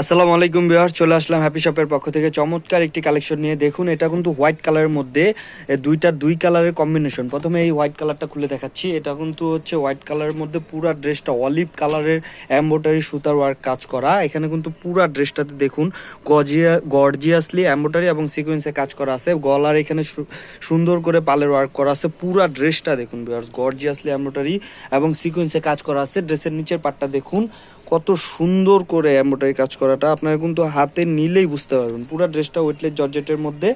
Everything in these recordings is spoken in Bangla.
আসসালামু আলাইকুম বিহার চলে আসলাম হ্যাপি শপের পক্ষ থেকে। চমৎকার একটি কালেকশন নিয়ে দেখুন, এটা কিন্তু হোয়াইট কালারের মধ্যে দুইটা দুই কালারের কম্বিনেশন প্রথমে এই হোয়াইট কালারটা খুলে দেখাচ্ছি, এটা কিন্তু হচ্ছে হোয়াইট কালারের মধ্যে পুরা ড্রেসটা অলিভ কালারের এম্বোটারি সুতার ওয়ার্ক কাজ করা। এখানে কিন্তু পুরা ড্রেসটাতে দেখুন গজিয়া গর্জিয়াসলি এম্বোটারি এবং সিকোয়েন্সে কাজ করা আছে। গলার এখানে সুন্দর করে পালের ওয়ার্ক করা আছে, পুরা ড্রেসটা দেখুন বিহার গর্জিয়াসলি এম্বোটারি এবং সিকোয়েন্সে কাজ করা আছে। ড্রেসের নিচের পাটটা দেখুন, কত সুন্দর করে এম্বোটারি কাজ করাটা আপনারা কিন্তু হাতে নিলেই বুঝতে পারবেন। পুরো ড্রেসটা ওয়েটলেস জর্জেটের মধ্যে।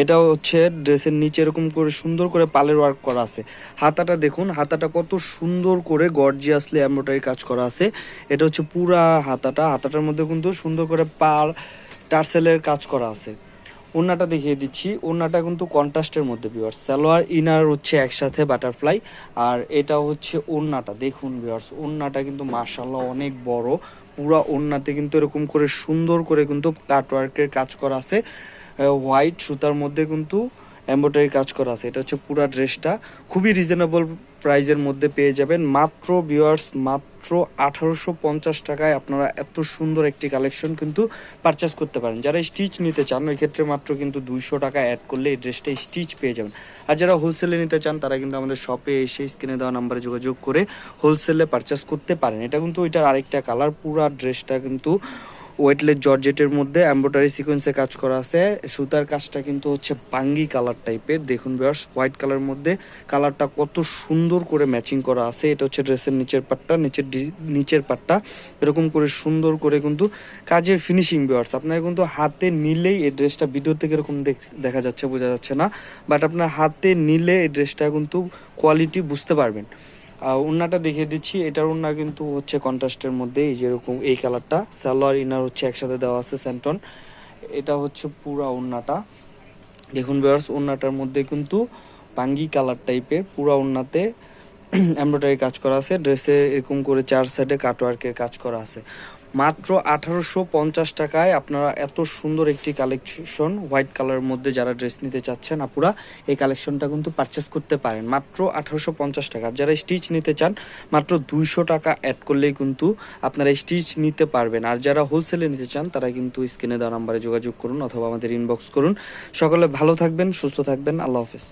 এটা হচ্ছে ড্রেসের নিচে এরকম করে সুন্দর করে পালের ওয়ার্ক করা আছে। হাতাটা দেখুন, হাতাটা কত সুন্দর করে গর্জিয়াসলি এমব্রয়ডারি কাজ করা আছে। এটা হচ্ছে পুরা হাতাটা। হাতাটার মধ্যে কিন্তু সুন্দর করে পার টার্সেলের কাজ করা আছে। ওড়নাটা দেখিয়ে দিচ্ছি। ওড়নাটা কিন্তু কন্ট্রাস্টের মধ্যে বিয়ার্স সালোয়ার ইনার হচ্ছে একসাথে বাটারফ্লাই আর এটা হচ্ছে ওড়নাটা। দেখুন বিয়ার্স ওড়নাটা কিন্তু মার্শাল্লাহ অনেক বড়। পুরো ওড়নাতে কিন্তু এরকম করে সুন্দর করে কিন্তু কাটওয়ার্কের কাজ করা আছে। হোয়াইট সুতার মধ্যে কিন্তু এম্ব্রয়ডারি কাজ করা আছে। এটা হচ্ছে পুরা ড্রেসটা খুবই রিজনেবল প্রাইজের মধ্যে পেয়ে যাবেন মাত্র ভিউয়ার্স মাত্র আঠারোশো পঞ্চাশ টাকায় আপনারা এত সুন্দর একটি কালেকশন কিন্তু পারচেস করতে পারেন। যারা স্টিচ নিতে চান ওই ক্ষেত্রে মাত্র কিন্তু দুইশো টাকা অ্যাড করলে এই ড্রেসটা স্টিচ পেয়ে যাবেন। আর যারা হোলসেলে নিতে চান, তারা কিন্তু আমাদের শপে এসে স্ক্রিনে দেওয়া নাম্বারে যোগাযোগ করে হোলসেলে পারচেস করতে পারেন। এটা কিন্তু ওইটার আরেকটা কালার পুরা ড্রেসটা কিন্তু ওয়েটলেস জর্জেটের মধ্যে এম্ব্রয়ডারি সিকোয়েন্সে কাজ করা আছে। সুতার কাজটা কিন্তু হচ্ছে পাঙ্গি কালার টাইপের দেখুন বিয়ার্স হোয়াইট কালার মধ্যে কালারটা কত সুন্দর করে ম্যাচিং করা আছে। এটা হচ্ছে ড্রেসের নিচের পাটটা, নিচের নিচের পাটটা। এরকম করে সুন্দর করে কিন্তু কাজের ফিনিশিং বিয়ার্স আপনার কিন্তু হাতে নিলেই এই ড্রেসটা ভিডিও থেকে এরকম দেখা যাচ্ছে, বোঝা যাচ্ছে না। বাট আপনার হাতে নিলে এই ড্রেসটা কিন্তু কোয়ালিটি বুঝতে পারবেন। ওড়নাটা দেখিয়ে দিচ্ছি। এটার উন্না কিন্তু হচ্ছে কন্ট্রাস্টের মধ্যে এই যেরকম এই কালারটা। সালোয়ার, ইনার হচ্ছে একসাথে দেওয়া আছে, স্যান্টন। এটা হচ্ছে পুরা উন্নাটা। দেখুন বেয়ার্স উন্নাটার মধ্যে কিন্তু পাঙ্গি কালার টাইপের পুরা ওড়নাতে এমব্রয়ডারি কাজ করা আছে, ড্রেসে এরকম করে চার সাইডে কাটওয়ার্কের কাজ করা আছে। মাত্র আঠারোশো পঞ্চাশ টাকায় আপনারা এত সুন্দর একটি কালেকশন হোয়াইট কালারের মধ্যে যারা ড্রেস নিতে চাচ্ছেন, আপুরা, এই কালেকশনটা কিন্তু পারচেস করতে পারেন। মাত্র আঠারোশো পঞ্চাশ টাকা। যারা স্টিচ নিতে চান, মাত্র দুইশো টাকা অ্যাড করলেই কিন্তু আপনারা স্টিচ নিতে পারবেন। আর যারা হোলসেলে নিতে চান, তারা কিন্তু স্ক্রিনে দেওয়া নাম্বারে যোগাযোগ করুন অথবা আমাদের ইনবক্স করুন। সকলে ভালো থাকবেন, সুস্থ থাকবেন। আল্লাহ হাফেজ।